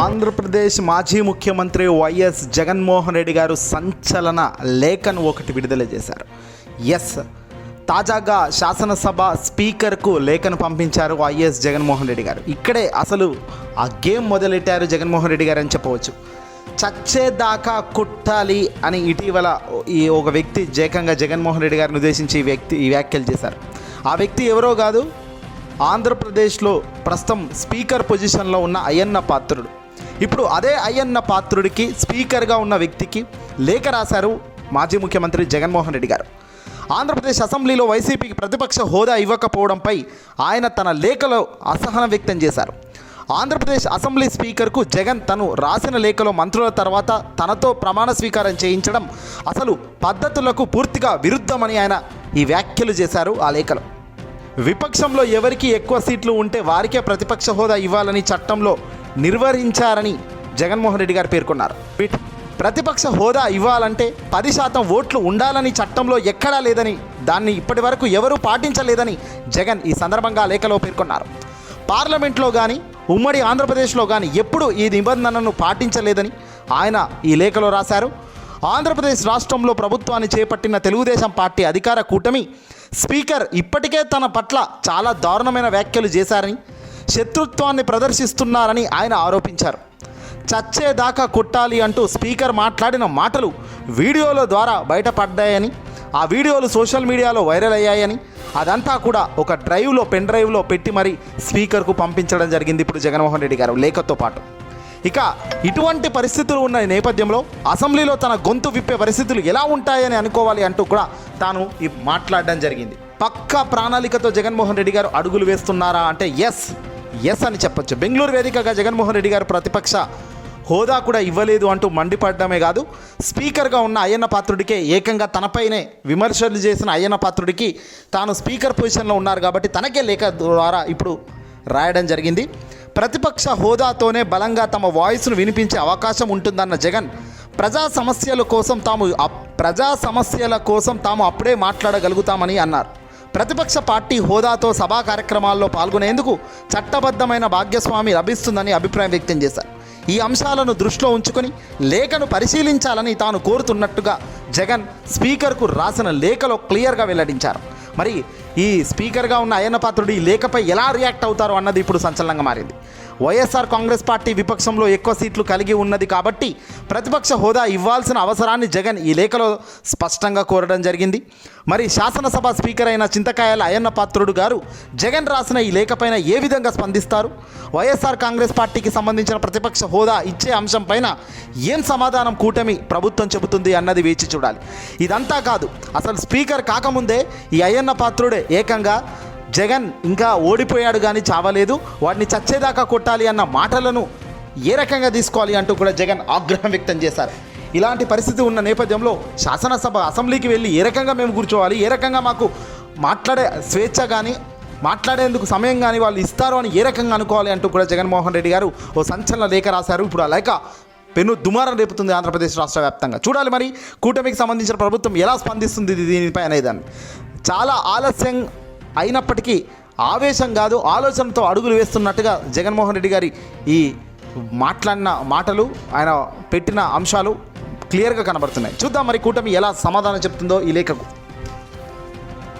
ఆంధ్రప్రదేశ్ మాజీ ముఖ్యమంత్రి వైఎస్ జగన్మోహన్ రెడ్డి గారు సంచలన లేఖను ఒకటి విడుదల చేశారు. ఎస్ తాజాగా శాసనసభ స్పీకర్కు లేఖను పంపించారు వైఎస్ జగన్మోహన్ రెడ్డి గారు. ఇక్కడే అసలు ఆ గేమ్ మొదలెట్టారు జగన్మోహన్ రెడ్డి గారు అని చెప్పవచ్చు. చచ్చేదాకా కొట్టాలి అని ఇటీవల ఈ ఒక వ్యక్తి జేకంగా జగన్మోహన్ రెడ్డి గారిని ఉద్దేశించి ఈ వ్యక్తి ఈ వ్యాఖ్యలు చేశారు. ఆ వ్యక్తి ఎవరో కాదు ఆంధ్రప్రదేశ్లో ప్రస్తుతం స్పీకర్ పొజిషన్లో ఉన్న అయ్యన్న పాత్రుడు. ఇప్పుడు అదే అయ్యన్న పాత్రుడికి స్పీకర్గా ఉన్న వ్యక్తికి లేఖ రాశారు మాజీ ముఖ్యమంత్రి జగన్మోహన్ రెడ్డి గారు. ఆంధ్రప్రదేశ్ అసెంబ్లీలో వైసీపీకి ప్రతిపక్ష హోదా ఇవ్వకపోవడంపై ఆయన తన లేఖలో అసహనం వ్యక్తం చేశారు. ఆంధ్రప్రదేశ్ అసెంబ్లీ స్పీకర్కు జగన్ తను రాసిన లేఖలో మంత్రుల తర్వాత తనతో ప్రమాణ స్వీకారం చేయించడం అసలు పద్ధతులకు పూర్తిగా విరుద్ధమని ఆయన ఈ వ్యాఖ్యలు చేశారు ఆ లేఖలో. విపక్షంలో ఎవరికి ఎక్కువ సీట్లు ఉంటే వారికే ప్రతిపక్ష హోదా ఇవ్వాలని చట్టంలో నిర్వహించారని జగన్మోహన్ రెడ్డి గారు పేర్కొన్నారు. ప్రతిపక్ష హోదా ఇవ్వాలంటే పది శాతం ఓట్లు ఉండాలని చట్టంలో ఎక్కడా లేదని దాన్ని ఇప్పటి వరకు ఎవరూ పాటించలేదని జగన్ ఈ సందర్భంగా లేఖలో పేర్కొన్నారు. పార్లమెంట్లో కానీ ఉమ్మడి ఆంధ్రప్రదేశ్లో కానీ ఎప్పుడూ ఈ నిబంధనను పాటించలేదని ఆయన ఈ లేఖలో రాశారు. ఆంధ్రప్రదేశ్ రాష్ట్రంలో ప్రభుత్వాన్ని చేపట్టిన తెలుగుదేశం పార్టీ అధికార కూటమి స్పీకర్ ఇప్పటికే తన పట్ల చాలా దారుణమైన వ్యాఖ్యలు చేశారని శత్రుత్వాన్ని ప్రదర్శిస్తున్నారని ఆయన ఆరోపించారు. చచ్చేదాకా కొట్టాలి అంటూ స్పీకర్ మాట్లాడిన మాటలు వీడియోల ద్వారా బయటపడ్డాయని ఆ వీడియోలు సోషల్ మీడియాలో వైరల్ అయ్యాయని అదంతా కూడా ఒక డ్రైవ్లో పెన్ డ్రైవ్లో పెట్టి మరీ స్పీకర్కు పంపించడం జరిగింది ఇప్పుడు జగన్మోహన్ రెడ్డి గారు లేఖతో పాటు. ఇక ఇటువంటి పరిస్థితులు ఉన్న నేపథ్యంలో అసెంబ్లీలో తన గొంతు విప్పే పరిస్థితులు ఎలా ఉంటాయని అనుకోవాలి అంటూ కూడా తాను మాట్లాడడం జరిగింది. పక్క ప్రణాళికతో జగన్మోహన్ రెడ్డి గారు అడుగులు వేస్తున్నారా అంటే ఎస్ ఎస్ అని చెప్పొచ్చు. బెంగళూరు వేదికగా జగన్మోహన్ రెడ్డి గారు ప్రతిపక్ష హోదా కూడా ఇవ్వలేదు అంటూ మండిపడడమే కాదు. స్పీకర్గా ఉన్న అయ్యన్న పాత్రుడికే ఏకంగా తనపైనే విమర్శలు చేసిన అయ్యన్న పాత్రుడికి తాను స్పీకర్ పొజిషన్లో ఉన్నారు కాబట్టి తనకే లేఖ ద్వారా ఇప్పుడు రాయడం జరిగింది. ప్రతిపక్ష హోదాతోనే బలంగా తమ వాయిస్ను వినిపించే అవకాశం ఉంటుందన్న జగన్ ప్రజా సమస్యల కోసం తాము ప్రజా సమస్యల కోసం తాము అప్పుడే మాట్లాడగలుగుతామని అన్నారు. ప్రతిపక్ష పార్టీ హోదాతో సభా కార్యక్రమాల్లో పాల్గొనేందుకు చట్టబద్ధమైన భాగ్యస్వామి లభిస్తుందని అభిప్రాయం వ్యక్తం చేశారు. ఈ అంశాలను దృష్టిలో ఉంచుకొని లేఖను పరిశీలించాలని తాను కోరుతున్నట్టుగా జగన్ స్పీకర్కు రాసిన లేఖలో క్లియర్గా వెల్లడించారు. మరి ఈ స్పీకర్గా ఉన్న అయ్యన్న పాత్రుడు ఈ లేఖపై ఎలా రియాక్ట్ అవుతారో అన్నది ఇప్పుడు సంచలనంగా మారింది. వైఎస్ఆర్ కాంగ్రెస్ పార్టీ విపక్షంలో ఎక్కువ సీట్లు కలిగి ఉన్నది కాబట్టి ప్రతిపక్ష హోదా ఇవ్వాల్సిన అవసరాన్ని జగన్ ఈ లేఖలో స్పష్టంగా కోరడం జరిగింది. మరి శాసనసభ స్పీకర్ అయిన చింతకాయల అయ్యన్న పాత్రుడు గారు జగన్ రాసిన ఈ లేఖపైన ఏ విధంగా స్పందిస్తారు? వైఎస్ఆర్ కాంగ్రెస్ పార్టీకి సంబంధించిన ప్రతిపక్ష హోదా ఇచ్చే అంశం పైన ఏం సమాధానం కూటమి ప్రభుత్వం చెబుతుంది అన్నది వేచి చూడాలి. ఇదంతా కాదు అసలు స్పీకర్ కాకముందే ఈ అయ్యన్న పాత్రుడే ఏకంగా జగన్ ఇంకా ఓడిపోయాడు కానీ చావలేదు. వాడిని చచ్చేదాకా కొట్టాలి అన్న మాటలను ఏ రకంగా తీసుకోవాలి అంటూ కూడా జగన్ ఆగ్రహం వ్యక్తం చేశారు. ఇలాంటి పరిస్థితి ఉన్న నేపథ్యంలో శాసనసభ అసెంబ్లీకి వెళ్ళి ఏ రకంగా మేము కూర్చోవాలి ఏ రకంగా మాకు మాట్లాడే స్వేచ్ఛ కానీ మాట్లాడేందుకు సమయం కానీ వాళ్ళు ఇస్తారు అని ఏ రకంగా అనుకోవాలి అంటూ కూడా జగన్మోహన్ రెడ్డి గారు ఓ సంచలన లేఖ రాశారు. ఇప్పుడు ఆ లేఖ పెను దుమారం రేపుతుంది ఆంధ్రప్రదేశ్ రాష్ట్ర వ్యాప్తంగా. చూడాలి మరి కూటమికి సంబంధించిన ప్రభుత్వం ఎలా స్పందిస్తుంది దీనిపై అనేదాన్ని? చాలా ఆలస్యం అయినప్పటికీ ఆవేశం కాదు ఆలోచనతో అడుగులు వేస్తున్నట్టుగా జగన్మోహన్ రెడ్డి గారి ఈ మాట్లాడిన మాటలు ఆయన పెట్టిన అంశాలు క్లియర్గా కనబడుతున్నాయి. చూద్దాం మరి కూటమి ఎలా సమాధానం చెప్తుందో ఈ లేఖకు.